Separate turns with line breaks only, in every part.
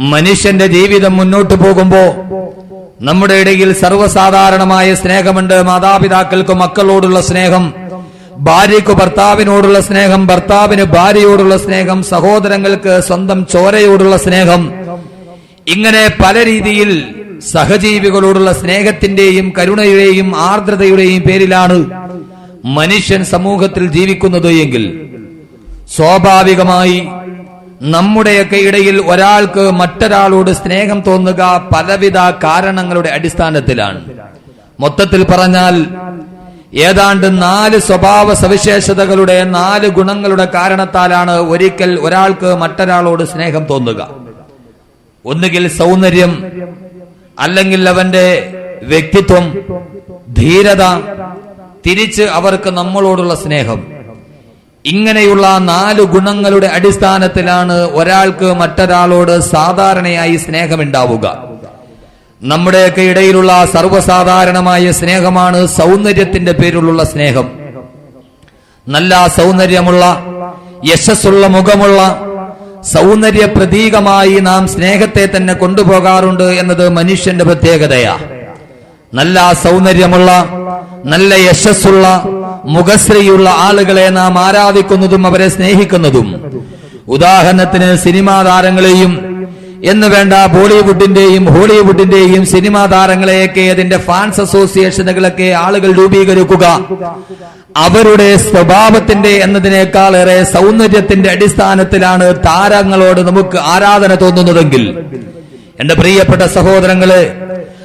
മനുഷ്യന്റെ ജീവിതം മുന്നോട്ട് പോകുമ്പോ നമ്മുടെ ഇടയിൽ സർവസാധാരണമായ സ്നേഹമുണ്ട്. മാതാപിതാക്കൾക്ക് മക്കളോടുള്ള സ്നേഹം ഭാര്യയ്ക്ക് ഭർത്താവിനോടുള്ള സ്നേഹം ഭർത്താവിന് ഭാര്യയോടുള്ള സ്നേഹം സഹോദരങ്ങൾക്ക് സ്വന്തം ചോരയോടുള്ള സ്നേഹം. ഇങ്ങനെ പല രീതിയിൽ സഹജീവികളോടുള്ള സ്നേഹത്തിന്റെയും കരുണയുടെയും ആർദ്രതയുടെയും പേരിലാണ് മനുഷ്യൻ സമൂഹത്തിൽ ജീവിക്കുന്നത് എങ്കിൽ സ്വാഭാവികമായി നമ്മുടെയൊക്കെ ഇടയിൽ ഒരാൾക്ക് മറ്റൊരാളോട് സ്നേഹം തോന്നുക പലവിധ കാരണങ്ങളുടെ അടിസ്ഥാനത്തിലാണ്. മൊത്തത്തിൽ പറഞ്ഞാൽ ഏതാണ്ട് നാല് സ്വഭാവ സവിശേഷതകളുടെ നാല് ഗുണങ്ങളുടെ കാരണത്താലാണ് ഒരിക്കൽ ഒരാൾക്ക് മറ്റൊരാളോട് സ്നേഹം തോന്നുക. ഒന്നുകിൽ സൗന്ദര്യം അല്ലെങ്കിൽ അവന്റെ വ്യക്തിത്വം ധീരത തിരിച്ച് അവർക്ക് നമ്മളോടുള്ള സ്നേഹം. ഇങ്ങനെയുള്ള നാല് ഗുണങ്ങളുടെ അടിസ്ഥാനത്തിലാണ് ഒരാൾക്ക് മറ്റൊരാളോട് സാധാരണയായി സ്നേഹമുണ്ടാവുക. നമ്മുടെയൊക്കെ ഇടയിലുള്ള സർവസാധാരണമായ സ്നേഹമാണ് സൗന്ദര്യത്തിന്റെ പേരിലുള്ള സ്നേഹം. നല്ല സൗന്ദര്യമുള്ള യശസ്സുള്ള മുഖമുള്ള സൗന്ദര്യ പ്രതീകമായി നാം സ്നേഹത്തെ തന്നെ കൊണ്ടുപോകാറുണ്ട് എന്നത് മനുഷ്യന്റെ പ്രത്യേകതയാ. നല്ല സൗന്ദര്യമുള്ള നല്ല യശസ്സുള്ള മുഖശ്രീയുള്ള ആളുകളെ നാം ആരാധിക്കുന്നതും അവരെ സ്നേഹിക്കുന്നതും. ഉദാഹരണത്തിന് സിനിമാ താരങ്ങളെയും എന്ന് വേണ്ട ബോളിവുഡിന്റെയും ഹോളിവുഡിന്റെയും സിനിമാ താരങ്ങളെയൊക്കെ അതിന്റെ ഫാൻസ് അസോസിയേഷനുകളൊക്കെ ആളുകൾ രൂപീകരിക്കുക. അവരുടെ സ്വഭാവത്തിന്റെ എന്നതിനേക്കാൾ ഏറെ സൗന്ദര്യത്തിന്റെ അടിസ്ഥാനത്തിലാണ് താരങ്ങളോട് നമുക്ക് ആരാധന തോന്നുന്നതെങ്കിൽ. എന്റെ പ്രിയപ്പെട്ട സഹോദരങ്ങൾ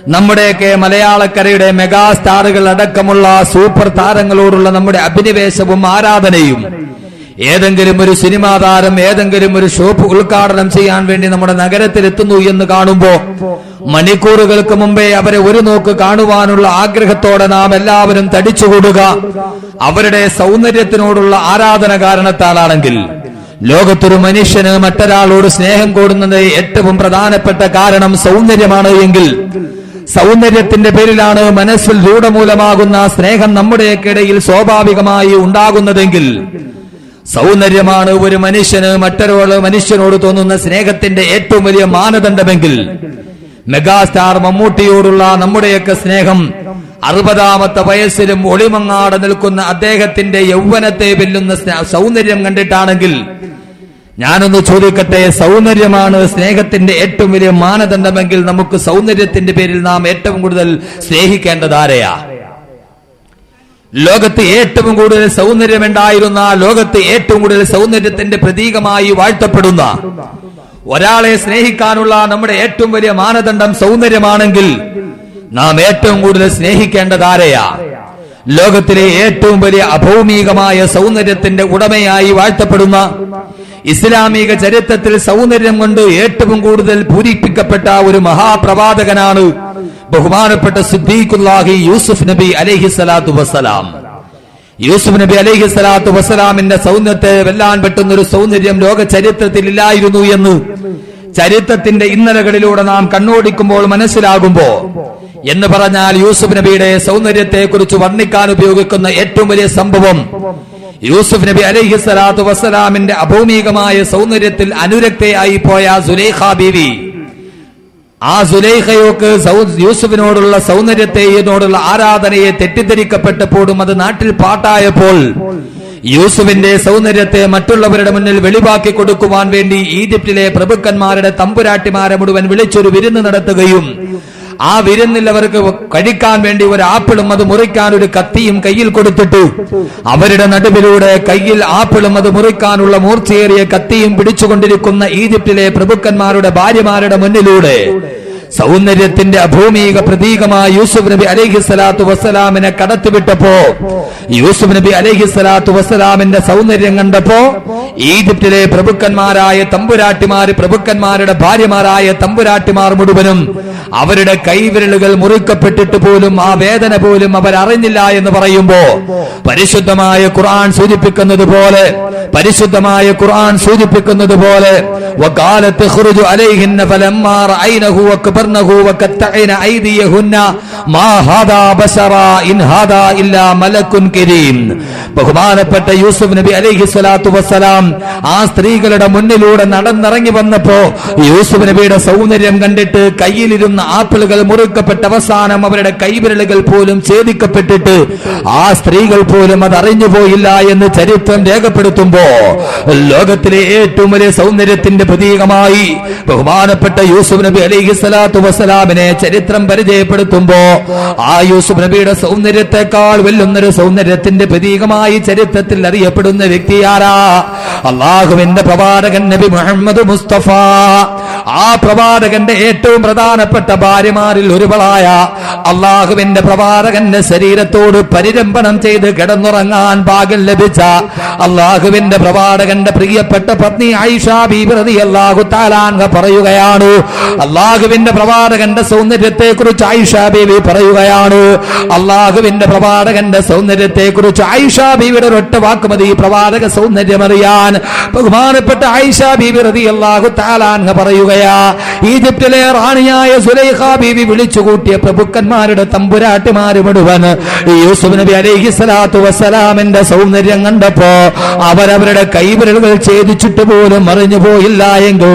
നമ്മുടെയൊക്കെ മലയാളക്കരയുടെ മെഗാ സ്റ്റാറുകൾ അടക്കമുള്ള സൂപ്പർ താരങ്ങളോടുള്ള നമ്മുടെ അഭിനിവേശവും ആരാധനയും ഏതെങ്കിലും ഒരു സിനിമാ താരം ഏതെങ്കിലും ഒരു ഷോപ്പ് ഉദ്ഘാടനം ചെയ്യാൻ വേണ്ടി നമ്മുടെ നഗരത്തിൽ എത്തുന്നു എന്ന് കാണുമ്പോ മണിക്കൂറുകൾക്ക് മുമ്പേ അവരെ ഒരു നോക്ക് കാണുവാനുള്ള ആഗ്രഹത്തോടെ നാം എല്ലാവരും തടിച്ചുകൂടുക. അവരുടെ സൗന്ദര്യത്തിനോടുള്ള ആരാധന കാരണത്താലാണെങ്കിൽ ലോകത്തൊരു മനുഷ്യന് മറ്റൊരാളോട് സ്നേഹം കൂടുന്നത് ഏറ്റവും പ്രധാനപ്പെട്ട കാരണം സൗന്ദര്യമാണ് എങ്കിൽ സൗന്ദര്യത്തിന്റെ പേരിലാണ് മനസ്സിൽ രൂഢമൂലമാകുന്ന സ്നേഹം നമ്മുടെയൊക്കെ ഇടയിൽ സ്വാഭാവികമായി ഉണ്ടാകുന്നതെങ്കിൽ സൗന്ദര്യമാണ് ഒരു മനുഷ്യന് മറ്റൊരാൾ മനുഷ്യനോട് തോന്നുന്ന സ്നേഹത്തിന്റെ ഏറ്റവും വലിയ മാനദണ്ഡമെങ്കിൽ മെഗാസ്റ്റാർ മമ്മൂട്ടിയോടുള്ള നമ്മുടെയൊക്കെ സ്നേഹം അറുപതാമത്തെ വയസ്സിലും ഒളിമങ്ങാടെ നിൽക്കുന്ന അദ്ദേഹത്തിന്റെ യൗവനത്തെ വെല്ലുന്ന സൗന്ദര്യം കണ്ടിട്ടാണെങ്കിൽ ഞാനൊന്ന് ചോദിക്കട്ടെ സൗന്ദര്യമാണ് സ്നേഹത്തിന്റെ ഏറ്റവും വലിയ മാനദണ്ഡമെങ്കിൽ നമുക്ക് സൗന്ദര്യത്തിന്റെ പേരിൽ നാം ഏറ്റവും കൂടുതൽ സ്നേഹിക്കേണ്ടത് ആരെയാ? ലോകത്ത് ഏറ്റവും കൂടുതൽ സൗന്ദര്യമുണ്ടായിരുന്ന ലോകത്ത് ഏറ്റവും കൂടുതൽ സൗന്ദര്യത്തിന്റെ പ്രതീകമായി വാഴ്ത്തപ്പെടുന്ന ഒരാളെ സ്നേഹിക്കാനുള്ള നമ്മുടെ ഏറ്റവും വലിയ മാനദണ്ഡം സൗന്ദര്യമാണെങ്കിൽ നാം ഏറ്റവും കൂടുതൽ സ്നേഹിക്കേണ്ടത് ആരെയാ? ലോകത്തിലെ ഏറ്റവും വലിയ അഭൗമികമായ സൗന്ദര്യത്തിന്റെ ഉടമയായി വാഴ്ത്തപ്പെടുന്ന ഇസ്ലാമിക ചരിത്രത്തിൽ സൗന്ദര്യം കൊണ്ട് ഏറ്റവും കൂടുതൽ പൂരിപ്പിക്കപ്പെട്ട ഒരു മഹാപ്രവാചകനാണ് ബഹുമാനപ്പെട്ട സിദ്ദീഖുല്ലാഹി യൂസുഫ് നബി അലൈഹി സ്വലാത്തു വസ്സലാം. യൂസുഫ് നബി അലൈഹി സ്വലാത്തു വസ്സലാമിന്റെ സൗന്ദര്യത്തെ വെല്ലാൻ പറ്റുന്ന ഒരു സൗന്ദര്യം ലോക ചരിത്രത്തിൽ ഇല്ലായിരുന്നു എന്ന് ചരിത്രത്തിന്റെ ഇന്നലകളിലൂടെ നാം കണ്ണോടിക്കുമ്പോൾ മനസ്സിലാകുമ്പോ എന്ന് പറഞ്ഞാൽ യൂസുഫ് നബിയുടെ സൗന്ദര്യത്തെ കുറിച്ച് വർണിക്കാൻ ഉപയോഗിക്കുന്ന ഏറ്റവും വലിയ സംഭവം യൂസുഫ് നബി അലഹി സ്വലാത്തു വസ്സലാമിന്റെ അഭൗമികമായ സൗന്ദര്യത്തിൽ അനുരക്തയായി പോയ സുലേഖ ബീവി. ആ സുലേഖയോക്ക് യൂസുഫിനോടുള്ള സൗന്ദര്യത്തെയോടുള്ള ആരാധനയെ തെറ്റിദ്ധരിക്കപ്പെട്ടപ്പോഴും അത് നാട്ടിൽ പാട്ടായപ്പോൾ യൂസുഫിന്റെ സൗന്ദര്യത്തെ മറ്റുള്ളവരുടെ മുന്നിൽ വെളിവാക്കി കൊടുക്കുവാൻ വേണ്ടി ഈജിപ്തിലെ പ്രഭുക്കന്മാരുടെ തമ്പുരാട്ടിമാരെ മുഴുവൻ വിളിച്ചൊരു വിരുന്ന് നടത്തുകയും ആ വിരുന്നിൽ അവർക്ക് കഴിക്കാൻ വേണ്ടി ഒരു ആപ്പിളും അത് മുറിക്കാൻ ഒരു കത്തിയും കയ്യിൽ കൊടുത്തിട്ട്. അവരുടെ നടുവിലൂടെ കയ്യിൽ ആപ്പിളും അത് മുറിക്കാനുള്ള മൂർച്ചയേറിയ കത്തിയും പിടിച്ചുകൊണ്ടിരിക്കുന്ന ഈജിപ്തിലെ പ്രഭുക്കന്മാരുടെ ഭാര്യമാരുടെ മുന്നിലൂടെ. സൗന്ദര്യത്തിന്റെ അഭൂമിക പ്രതീകമായ യൂസുഫ് നബി അലൈഹി സ്വലാത്തു വസ്സലാമിനെ കടത്തിവിട്ടപ്പോ യൂസുഫ് നബി അലൈഹി സ്വലാത്തു വസ്സലാമിന്റെ സൗന്ദര്യം കണ്ടപ്പോ ഈജിപ്തിലെ പ്രഭുക്കന്മാരായ തമ്പുരാട്ടിമാര് പ്രഭുക്കന്മാരുടെ ഭാര്യമാരായ തമ്പുരാട്ടിമാർ മുഴുവനും അവരുടെ കൈവിരലുകൾ മുറിക്കപ്പെട്ടിട്ട് പോലും ആ വേദന പോലും അവർ അറിഞ്ഞില്ല എന്ന് പറയുമ്പോ പരിശുദ്ധമായ ഖുർആൻ സൂചിപ്പിക്കുന്നത് പോലെ പരിശുദ്ധമായ ഖുർആൻ സൂചിപ്പിക്കുന്നത് പോലെ ബഹുമാനപ്പെട്ട യൂസുഫ് നബി അലൈഹി സ്വലാത്തു വസ്സലാം ആ സ്ത്രീകളുടെ മുന്നിലൂടെ നടന്നിറങ്ങി വന്നപ്പോ യൂസുഫ് നബിയുടെ സൗന്ദര്യം കണ്ടിട്ട് കയ്യിലിരുന്ന ആപ്പിളുകൾ മുറുക്കപ്പെട്ട അവസാനം അവരുടെ കൈവിരലുകൾ പോലും ഛേദിക്കപ്പെട്ടിട്ട് ആ സ്ത്രീകൾ പോലും അത് അറിഞ്ഞു പോയില്ല എന്ന് ചരിത്രം രേഖപ്പെടുത്തുമ്പോ ലോകത്തിലെ ഏറ്റവും വലിയ സൗന്ദര്യത്തിന്റെ പ്രതീകമായി ബഹുമാനപ്പെട്ട യൂസുഫ് നബി അലൈഹി സ്വലാത്തു വസ്സലാമിനെ ചരിത്രം പരിചയപ്പെടുത്തുമ്പോ ആ യൂസുഫ് നബിയുടെ സൗന്ദര്യത്തെക്കാൾ വെല്ലുന്നൊരു സൗന്ദര്യത്തിന്റെ പ്രതീകമായി ചരിത്രത്തിൽ അറിയപ്പെടുന്ന വ്യക്തിയാരാ? അള്ളാഹുവിന്റെ പ്രവാചകൻ നബി മുഹമ്മദ് മുസ്തഫ. ആ പ്രവാചകന്റെ ഏറ്റവും പ്രധാനപ്പെട്ട ഭാര്യമാരിൽ ഒരുവളായ അള്ളാഹുവിന്റെ പ്രവാചകന്റെ ശരീരത്തോട് പരിരംഭണം ചെയ്ത് കിടന്നുറങ്ങാൻ ഭാഗ്യം ലഭിച്ച അള്ളാഹുവിന്റെ പ്രവാചകന്റെ പ്രിയപ്പെട്ട പത്നി ഐഷ ബീവ്രതി അള്ളാഹു താലാൻഹ പറയുകയാണ്. അള്ളാഹുവിന്റെ പ്രവാചകന്റെ സൗന്ദര്യത്തെ കുറിച്ച് ഐഷ ബീവി പറയുകയാണ്. അള്ളാഹുവിന്റെ പ്രവാചകന്റെ സൗന്ദര്യത്തെ കുറിച്ച് ഐഷ ബീവിയുടെ ഒറ്റ വാക്ക് മതി. പ്രവാചക സൗന്ദര്യം അറിയാൻ ബഹുമാനപ്പെട്ട ഐഷ ബീവി റതി അള്ളാഹു താലാൻഹ പറയുകയാ ഈജിപ്തിലെ റാണിയായ സുലൈഖ ബീവി വിളിച്ചുകൂട്ടിയ പ്രഭുക്കന്മാരുടെ തമ്പുരാട്ടിമാര് മുഴുവൻ യൂസുഫ് നബി അലൈഹി സ്വലാത്തു വസ്സലാമിന്റെ സൗന്ദര്യം കണ്ടപ്പോ അവരവരുടെ കൈവിരലുകൾ ഛേദിച്ചിട്ട് പോലും മറിഞ്ഞു പോയില്ല എങ്കിൽ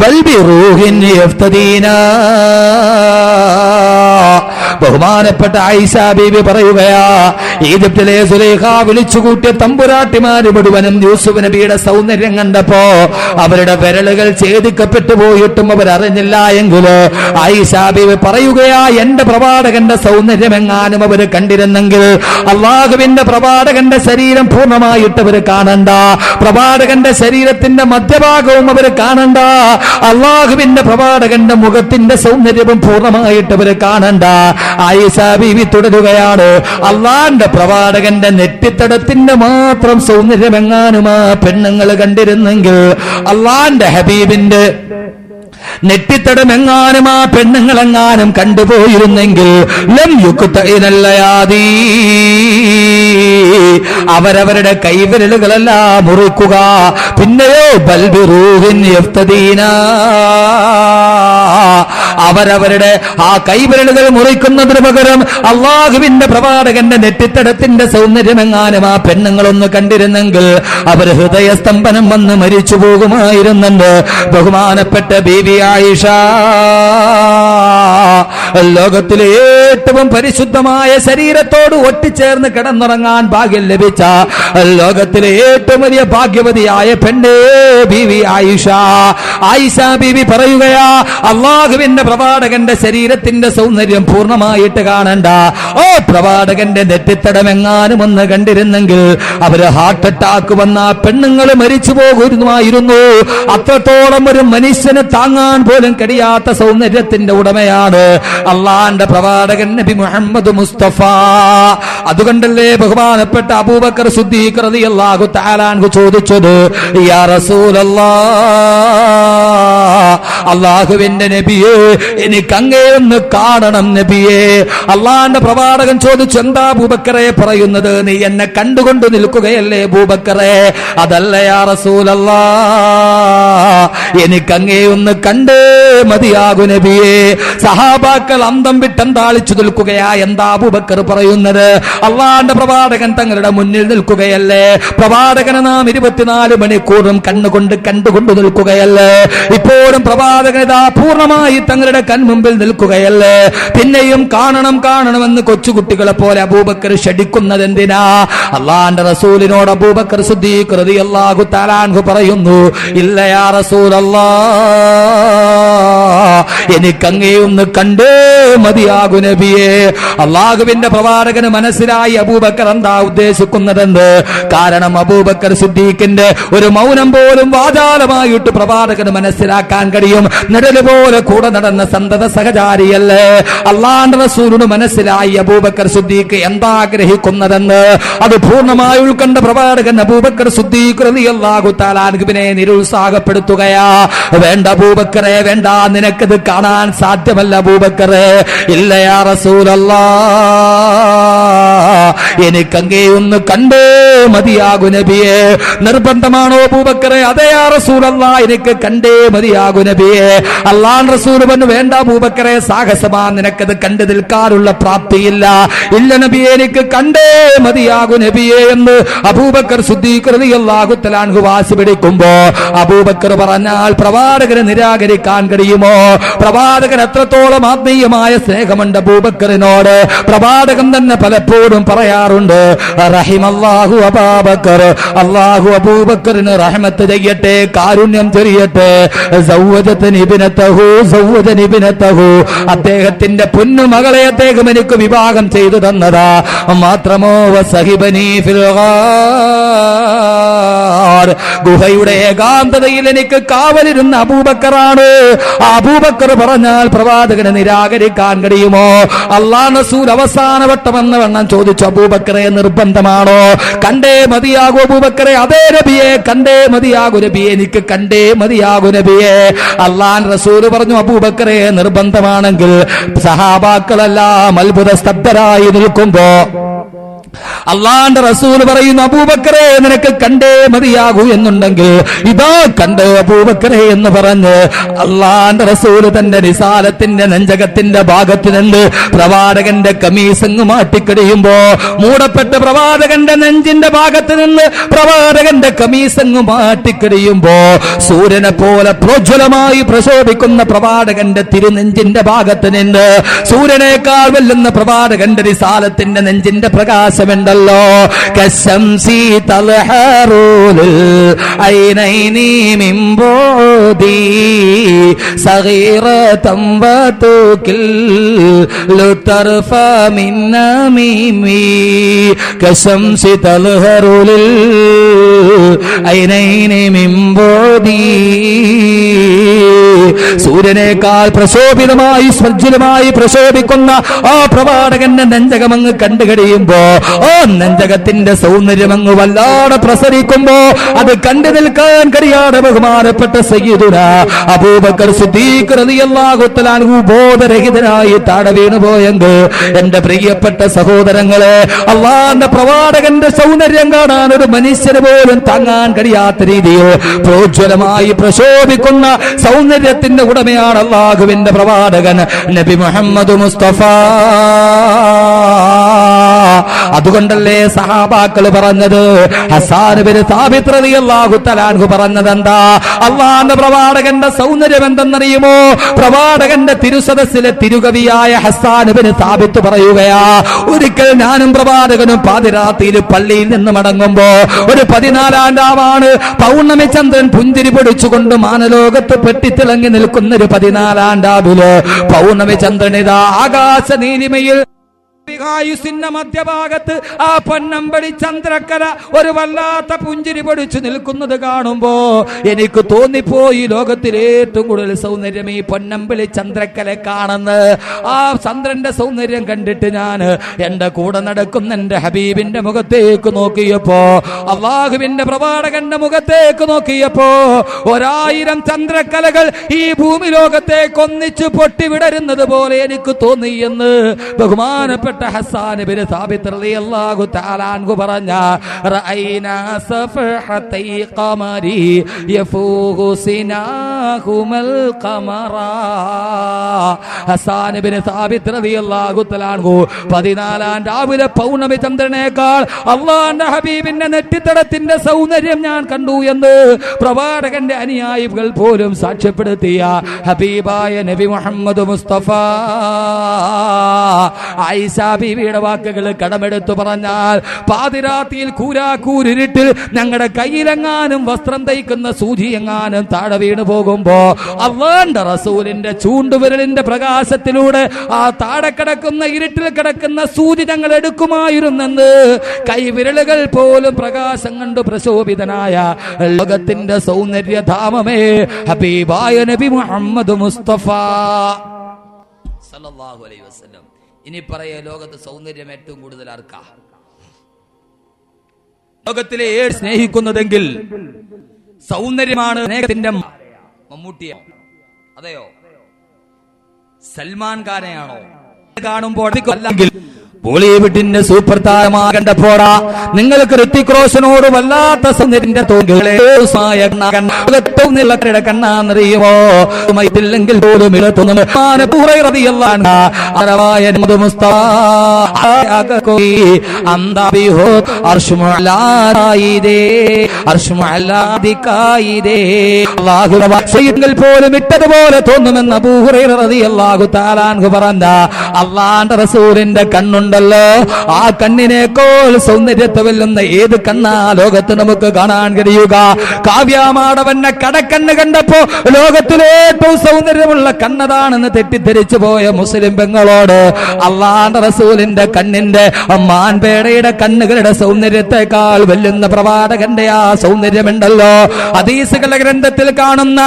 ബൽ ബഹുമാനപ്പെട്ട ആയിഷാ ബീബി പറയുകയാ ഈജിപ്തിലെ സുലേഖ വിളിച്ചുകൂട്ടിയ തമ്പുരാട്ടിമാര് മുഴുവനും യൂസുഫ് നബിയുടെ സൗന്ദര്യം കണ്ടപ്പോ അവരുടെ വിരലുകൾ ഛേദിക്കപ്പെട്ടു പോയിട്ടും അവർ അറിഞ്ഞില്ല എങ്കിൽ ആയിഷ ബീബി പറയുകയാ എന്റെ പ്രവാചകന്റെ സൗന്ദര്യം എങ്ങാനും അവർ കണ്ടിരുന്നെങ്കിൽ അള്ളാഹുവിന്റെ പ്രവാചകന്റെ ശരീരം പൂർണമായിട്ട് അവർ കാണണ്ട പ്രവാചകന്റെ ശരീരത്തിന്റെ മധ്യഭാഗവും അവർ കാണണ്ട അള്ളാഹുവിന്റെ പ്രവാചകന്റെ മുഖത്തിന്റെ സൗന്ദര്യവും പൂർണമായിട്ട് അവർ കാണണ്ട ആയിഷ ബീവി തുടരുകയാണ്. അള്ളാന്റെ പ്രവാചകന്റെ നെറ്റിത്തടത്തിന്റെ മാത്രം സൗന്ദര്യം എങ്ങാനും ആ പെണ്ണുങ്ങൾ കണ്ടിരുന്നെങ്കിൽ അള്ളാന്റെ ഹബീബിന്റെ നെറ്റിത്തടം എങ്ങാനും ആ പെണ്ണുങ്ങളെങ്ങാനും കണ്ടുപോയിരുന്നെങ്കിൽ ലം അവരവരുടെ കൈവിരലുകളെല്ലാം മുറിക്കുക. പിന്നെയോ ബൽബിറൂഹിൻ യഫ്തദീന. അവരവരുടെ ആ കൈവിരലുകൾ മുറിക്കുന്നതിന് പകരം അള്ളാഹുവിന്റെ പ്രവാചകന്റെ നെറ്റിത്തടത്തിന്റെ സൗന്ദര്യമെങ്ങാനും ആ പെണ്ണുങ്ങളൊന്ന് കണ്ടിരുന്നെങ്കിൽ അവർ ഹൃദയസ്തംഭനം വന്ന് മരിച്ചു പോകുമായിരുന്നുണ്ട് ബഹുമാനപ്പെട്ട ബീവി ആയിഷ. ലോകത്തിലെ ഏറ്റവും പരിശുദ്ധമായ ശരീരത്തോട് ഒട്ടിച്ചേർന്ന് കിടന്നുറങ്ങാൻ ഭാഗ്യം ലഭിച്ച ലോകത്തിലെ ഏറ്റവും വലിയ ഭാഗ്യവതിയായ പെണ്ണേ ബീവി ആയിഷ. ആയിഷ ബീവി പറയുകയാ അള്ളാഹുവിന്റെ പ്രവാടകന്റെ ശരീരത്തിന്റെ സൗന്ദര്യം പൂർണമായിട്ട് കാണണ്ട. ഓ പ്രവാചകന്റെ നെറ്റിത്തടമെങ്ങാനും ഒന്ന് കണ്ടിരുന്നെങ്കിൽ അവർ ഹാർട്ട് അറ്റാക്ക് വന്ന പെണ്ണുങ്ങൾ മരിച്ചു പോകുമായിരുന്നു. അത്രത്തോളം ഒരു മനുഷ്യന് താങ്ങാൻ പോലും കഴിയാത്ത സൗന്ദര്യത്തിന്റെ ഉടമയാണ് അള്ളാന്റെ പ്രവാചകൻ നബി മുഹമ്മദ് മുസ്തഫ. അതുകൊണ്ടല്ലേ ബഹുമാനപ്പെട്ട അബൂബക്കർ സുദ്ദീഖ് റളിയല്ലാഹു തആലാൻഹു ചോദിച്ചത്? യാ റസൂലല്ലാ അള്ളാഹുവിന്റെ നബിയെ എനിക്ക് അങ്ങേയൊന്ന് കാണണം നബിയെ. അള്ളാന്റെ പ്രവാചകൻ ചോദിച്ചു എന്താ ഭൂബക്കറെ പറയുന്നത്? നീ എന്നെ കണ്ടുകൊണ്ട് നിൽക്കുകയല്ലേ ഭൂബക്കറെ അതല്ല യാ റസൂലല്ലാ എനിക്ക് അങ്ങേ ഒന്ന് കണ്ടേ മതിയാകു നബിയെ. സഹാബാക്കൾ അന്തം വിട്ടന്താളിച്ചു നിൽക്കുകയാ. എന്താ അബൂബക്കർ പറയുന്നത്? അള്ളാന്റെ പ്രവാചകൻ തങ്ങളുടെ മുന്നിൽ നിൽക്കുകയല്ലേ? പ്രവാചകനെ നാം ഇരുപത്തിനാല് മണിക്കൂറും കണ്ണുകൊണ്ട് കണ്ടുകൊണ്ട് നിൽക്കുകയല്ലേ? ഇപ്പോഴും പ്രവാചകൻ ഇതാ പൂർണമായി തങ്ങളുടെ കൺമുമ്പിൽ നിൽക്കുകയല്ലേ? പിന്നെയും കാണണം കാണണമെന്ന് കൊച്ചുകുട്ടികളെ പോലെ അബൂബക്കർ ഷടിക്കുന്നത് എന്തിനാ? അള്ളാന്റെ റസൂലിനോട് അബൂബക്കർ സുദ്ദീഖ് റളിയല്ലാഹു താലാൻഹു പറയുന്നു ഇല്ലയാ റസൂലല്ലാ എനിക്കങ്ങേ ഒന്ന് കണ്ടേ മതിയാകു നബിയെ. അള്ളാഹുവിന്റെ പ്രവാചകന് മനസ്സിലായി അബൂബക്കർ എന്താ ഉദ്ദേശിക്കുന്നതെന്ന്. കാരണം അബൂബക്കർ സിദ്ദീഖിന്റെ ഒരു മൗനം പോലും വാചാലമായിട്ട് പ്രവാചകന് മനസ്സിലാക്കാൻ കഴിയും. നിഴൽ പോലെ കൂടെ നടന്ന സന്തത സഹചാരിയല്ലേ? അള്ളാന്റെ റസൂലിന് മനസ്സിലായി അബൂബക്കർ സുദ്ദീഖ് എന്താ ആഗ്രഹിക്കുന്നതെന്ന്. അത് പൂർണമായി ഉൾക്കണ്ട പ്രവാചകൻ അബൂബക്കർ സുദ്ദീഖ് റളിയല്ലാഹു തആല അൻഹുവിനെ നിരുത്സാഹപ്പെടുത്തുകയാ. വേണ്ട അബൂബക്കറെ വേണ്ട നിനക്കത് കാണാൻ സാധ്യമല്ല അബൂബക്കറെ ഇല്ല യാ റസൂലല്ലാ. എനിക്കങ്ങേ ഒന്ന് കണ്ടേ മതിയാകു നബിയെ. നിർബന്ധമാണോ അബൂബക്കറെ? അതേ യാ റസൂലല്ല എനിക്ക് കണ്ടേ മതിയാകു നബിയെ. അള്ളാൻ റസൂൽ പറഞ്ഞു വേണ്ട അബൂബക്കറെ സാഹസമാ നിനക്കത് കണ്ടു നിൽക്കാറുള്ള പ്രാപ്തിയില്ല. ഇല്ല നബിയെ എനിക്ക് കണ്ടേ മതിയാകു നബിയെ എന്ന് അബൂബക്കർ ശുദ്ധീകൃതിയല്ലാഹുത്തലാൻഹു വാശി പിടിക്കുമ്പോ അബൂബക്കർ പറഞ്ഞാൽ പ്രവാചകനെ നിരാകരിക്കാൻ കഴിയുമോ? പ്രവാചകൻ എത്രത്തോളം ആത്മീയമായ സ്നേഹമുണ്ട് അബൂബക്കറിനോട്. പ്രവാചകൻ തന്നെ പലപ്പോഴും പറയാറുണ്ട് അള്ളാഹു അബാബക്കർ അള്ളാഹു അബൂബക്കറിന് റഹ്മത്ത് ചെയ്യട്ടെ കാരുണ്യം ചൊരിയട്ടെ അദ്ദേഹത്തിന്റെ പൊന്നുമകളെ അദ്ദേഹം എനിക്ക് വിവാഹം ചെയ്തു തന്നതാ. മാത്രമോ ഗാർ. ഗുഹയുടെ ഏകാന്തതയിൽ എനിക്ക് കാവലിരുന്ന അബൂബക്കറാണ്. അബൂബക്കർ പറഞ്ഞാൽ പ്രവാചകനെ നിരാകരിക്കാൻ കഴിയുമോ അള്ളാ നസൂൽ അവസാന വട്ടമെന്ന വണ്ണം ചോദിച്ചു അബൂബക്കറെ നിർബന്ധമാണോ? കണ്ടേ മതിയാകൂ അബൂബക്കറെ അതേ നബിയെ കണ്ടേ മതിയാകൂ നബിയെ എനിക്ക് കണ്ടേ മതിയാകൂ നബിയെ. അള്ളാൻ റസൂൽ പറഞ്ഞു അബൂബക്കറെ നിർബന്ധമാണെങ്കിൽ സഹാബാക്കളെല്ലാം അത്ഭുത സ്തബ്ധരായി നിൽക്കുമ്പോ അള്ളാന്റെ റസൂൽ പറയുന്നു അബൂബക്കറെ നിനക്ക് കണ്ടേ മതിയാകൂ എന്നുണ്ടെങ്കിൽ ഇതാ കണ്ട് അബൂബക്കറെ എന്ന് പറഞ്ഞ് അള്ളാന്റെ റസൂൽ തന്റെ നിസാലത്തിന്റെ നെഞ്ചകത്തിന്റെ ഭാഗത്ത് നിന്ന് പ്രവാചകന്റെ കമീസങ്ങ് മാറ്റിക്കടിയുമ്പോ മൂടപ്പെട്ട പ്രവാചകന്റെ നെഞ്ചിന്റെ ഭാഗത്ത് നിന്ന് പ്രവാചകന്റെ കമീസങ്ങ് മാറ്റിക്കടിയുമ്പോ സൂര്യനെ പോലെ പ്രോജ്വലമായി പ്രശോഭിക്കുന്ന പ്രവാചകന്റെ തിരുനെഞ്ചിന്റെ ഭാഗത്ത് നിന്ന് സൂര്യനേക്കാൾ വെല്ലുന്ന പ്രവാചകന്റെ നിസാലത്തിന്റെ നെഞ്ചിന്റെ പ്രകാശമുണ്ടല്ലോ കശംസി തലഹറൂൽ ഐനൈനി മിമ്പോദി. സഗീറതം വതുകിൽ ലുതർഫ മിന്ന മീമി കശംസി തലഹറൂൽ ഐനൈനി മിംബോദി സൂര്യനേക്കാൾ പ്രശോഭിതമായി സ്വജ്ജലമായി പ്രശോഭിക്കുന്ന ആ പ്രവാടകന്റെ നെഞ്ചകമങ്ങ് കണ്ടു കഴിയുമ്പോ ആ നെഞ്ചകത്തിന്റെ സൗന്ദര്യം അങ്ങ് വല്ലാതെ പ്രസരിക്കുമ്പോ അത് കണ്ടു നിൽക്കാൻ കഴിയാതെ ബഹുമാനപ്പെട്ട സയ്യിദുന അബൂബക്കർ സിദ്ദീഖ് റളിയല്ലാഹു തആല അൻഹു ബോധരഹിതനായി താഴെ വീണു പോയെങ്കിൽ എന്റെ പ്രിയപ്പെട്ട സഹോദരങ്ങളെ അള്ളാന്റെ പ്രവാചകന്റെ സൗന്ദര്യം കാണാൻ ഒരു മനുഷ്യന് പോലും താങ്ങാൻ കഴിയാത്ത രീതിയിൽ പ്രോജ്വലമായി പ്രശോഭിക്കുന്ന സൗന്ദര്യത്തിന്റെ ഉടമയാണ് അള്ളാഹുവിന്റെ പ്രവാചകൻ നബി മുഹമ്മദ് മുസ്തഫ. അതുകൊണ്ടല്ലേ സഹാബാക്കൾ പറഞ്ഞത്? ഹസാനുബിന് അള്ളാഹു തലാൻഹു പറഞ്ഞത് എന്താ അള്ളാന്റെ പ്രവാടകന്റെ സൗന്ദര്യം എന്തെന്നറിയുമോ പ്രവാടകന്റെ തിരുസദസ്സിലെ തിരുകവിയായ ഹസാനുബിന് സാബിത്ത് പറയുകയാ ഒരിക്കൽ ഞാനും പ്രവാചകനും പാതിരാത്രിയിൽ പള്ളിയിൽ നിന്ന് മടങ്ങുമ്പോ ഒരു പതിനാലാം രാവാണ് പൗർണമി ചന്ദ്രൻ പുഞ്ചിരി പൊടിച്ചുകൊണ്ട് മാനലോകത്ത് പെട്ടിത്തിളങ്ങി നിൽക്കുന്ന ഒരു പതിനാലാം രാവിലെ പൗർണമി ചന്ദ്രനിതാ ആകാശ നീലിമയിൽ വിഹായുസിന്റെ മധ്യഭാഗത്ത് ആ പൊന്നമ്പടി ചന്ദ്രക്കര ഒരു വല്ലാത്ത പുഞ്ചിരി പൊടിച്ചു നിൽക്കുന്നത് കാണുമ്പോ എനിക്ക് തോന്നിപ്പോയി ലോകത്തിൽ ഏറ്റവും കൂടുതൽ സൗന്ദര്യം ഈ പൊന്നമ്പളി ചന്ദ്രക്കല കാണുന്ന ആ ചന്ദ്രന്റെ സൗന്ദര്യം കണ്ടിട്ട് ഞാൻ എന്റെ കൂടെ നടക്കുന്ന എന്റെ ഹബീബിന്റെ മുഖത്തേക്ക് നോക്കിയപ്പോ അള്ളാഹുവിന്റെ പ്രവാടകന്റെ മുഖത്തേക്ക് നോക്കിയപ്പോ ഒരായിരം ചന്ദ്രക്കലകൾ ഈ ഭൂമി ലോകത്തേക്ക് ഒന്നിച്ചു പൊട്ടിവിടരുന്നത് പോലെ എനിക്ക് തോന്നി എന്ന് ബഹുമാനപ്പെട്ട ഹസ്സാൻ ബിൻ സാബിത് റളിയല്ലാഹു തആല അൻഹു പറഞ്ഞ റഅയ്നാ സഫഹതൈ ഖമരി യഫൂഹു സിനാഹുമൽ ഖമറാ. ഹസാൻ ബിൻ സാബിത് റളിയല്ലാഹു തആല അൻഹു 14 രാവിലെ പൗർണമി ചന്ദ്രനേക്കാൾ അള്ളാന്റെ ഹബീബിന്റെ നെറ്റിത്തടത്തിന്റെ സൗന്ദര്യം ഞാൻ കണ്ടു എന്ന് പ്രവാചകന്റെ അനുയായികൾ പോലും സാക്ഷ്യപ്പെടുത്തിയ ഹബീബായ നബി മുഹമ്മദ് മുസ്തഫ. ആയിഷ ബീവിയുടെ വാക്കുകൾ കടമെടുത്തു പറഞ്ഞാൽ പാതിരാത്തിയിൽ കൂരാക്കൂരിട്ടിൽ ഞങ്ങളുടെ കയ്യിലെങ്ങാനും വസ്ത്രം തയ്ക്കുന്ന സൂചി എങ്ങാനും താഴെ വീണു പോകുമ്പോ അള്ളാന്റെ റസൂലിന്റെ ചൂണ്ടുവിരലിന്റെ പ്രകാശത്തിലൂടെ ആ താഴെ കിടക്കുന്ന ഇരുട്ടിൽ കിടക്കുന്ന സൂചി ഞങ്ങൾ എടുക്കുമായിരുന്നെന്ന് കൈവിരലുകൾ പോലും പ്രകാശം കണ്ടു പ്രശോഭിതനായ ലോകത്തിന്റെ സൗന്ദര്യ സൗന്ദര്യധാമമേ ഹബീബായ നബി മുഹമ്മദ് മുസ്തഫ. സല്ലല്ലാഹു അലൈഹി വസല്ലം. ഇനി പറയ ലോകത്ത് സൗന്ദര്യം ഏറ്റവും കൂടുതൽ ആർക്കാ? ലോകത്തിലെ ഏഴ് സ്നേഹിക്കുന്നതെങ്കിൽ സൗന്ദര്യമാണ് സ്നേഹത്തിന്റെ മമ്മൂട്ടിയോ അതെയോ? സൽമാൻ ഖാനെയാണോ? കാണുമ്പോൾ അല്ലെങ്കിൽ ബോളിവുഡിന്റെ സൂപ്പർ താരമാ കണ്ടപ്പോടാ നിങ്ങൾക്ക് ഋത്തിക് റോഷനോട് വല്ലാത്ത സുന്ദരിന്റെ തോന്നുകളെ കണ്ണാന്നറിയുമോ? മൈത്തില്ലെങ്കിൽ പോലും ഇടത്തുന്നു പോലും ഇട്ടതുപോലെ തോന്നുമെന്ന് പറഞ്ഞ അള്ളാന്റെ റസൂലിന്റെ കണ്ണുണ്ടല്ലോ ആ കണ്ണിനേക്കോൾ സൗന്ദര്യത്തെ വെല്ലുന്ന ഏത് കണ്ണാ ലോകത്ത് നമുക്ക് കാണാൻ കഴിയുക? കാവ്യാമാടവന്റെ കടക്കണ്ണ് കണ്ടപ്പോ ലോകത്തിലെ ഏറ്റവും സൗന്ദര്യമുള്ള കണ്ണതാണെന്ന് തെറ്റിദ്ധരിച്ചു പോയ മുസ്ലിം പെങ്ങളോട് അള്ളാന്റെ റസൂലിന്റെ കണ്ണിന്റെ മാൻപേടയുടെ കണ്ണുകളുടെ സൗന്ദര്യത്തെക്കാൾ വെല്ലുന്ന പ്രവാചകന്റെ ആ സൗന്ദര്യമുണ്ടല്ലോ. ഹദീസുകളുടെ ഗ്രന്ഥത്തിൽ കാണുന്ന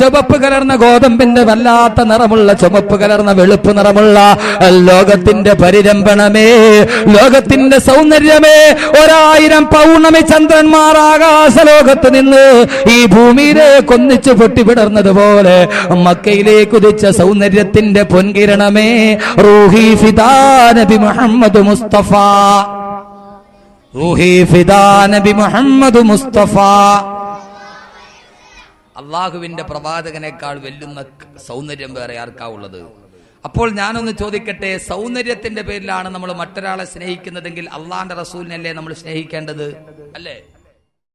ചുവപ്പ് കലർന്ന ഗോതമ്പിന്റെ വല്ലാത്ത നിറമുള്ള ചുമപ്പ് കലർന്ന വെളുപ്പ് നിറമുള്ള ലോകത്തിന്റെ പരിരംഭണമേ ലോകത്തിന്റെ സൗന്ദര്യമേ ഒരായിരം പൗർണമി ചന്ദ്രന്മാർ ആകാശ ലോകത്ത് നിന്ന് ഈ ഭൂമിയിലേക്ക് ഒന്നിച്ചു പൊട്ടിപിടർന്നതുപോലെ മക്കയിലേക്ക് ഉദിച്ച സൗന്ദര്യത്തിന്റെ പൊൻകിരണമേ റൂഹി ഫിദാ നബി മുസ്തഫ. റൂഹി ഫിദാ നബി മുഹമ്മദ് മുസ്തഫ. അള്ളാഹുവിന്റെ പ്രവാചകനേക്കാൾ വെല്ലുന്ന സൗന്ദര്യം വേറെ ആർക്കാ ഉള്ളത്? അപ്പോൾ ഞാനൊന്ന് ചോദിക്കട്ടെ സൗന്ദര്യത്തിന്റെ പേരിലാണ് നമ്മൾ മറ്റൊരാളെ സ്നേഹിക്കുന്നതെങ്കിൽ അള്ളാന്റെ റസൂലിനല്ലേ നമ്മൾ സ്നേഹിക്കേണ്ടത്? അല്ലേ?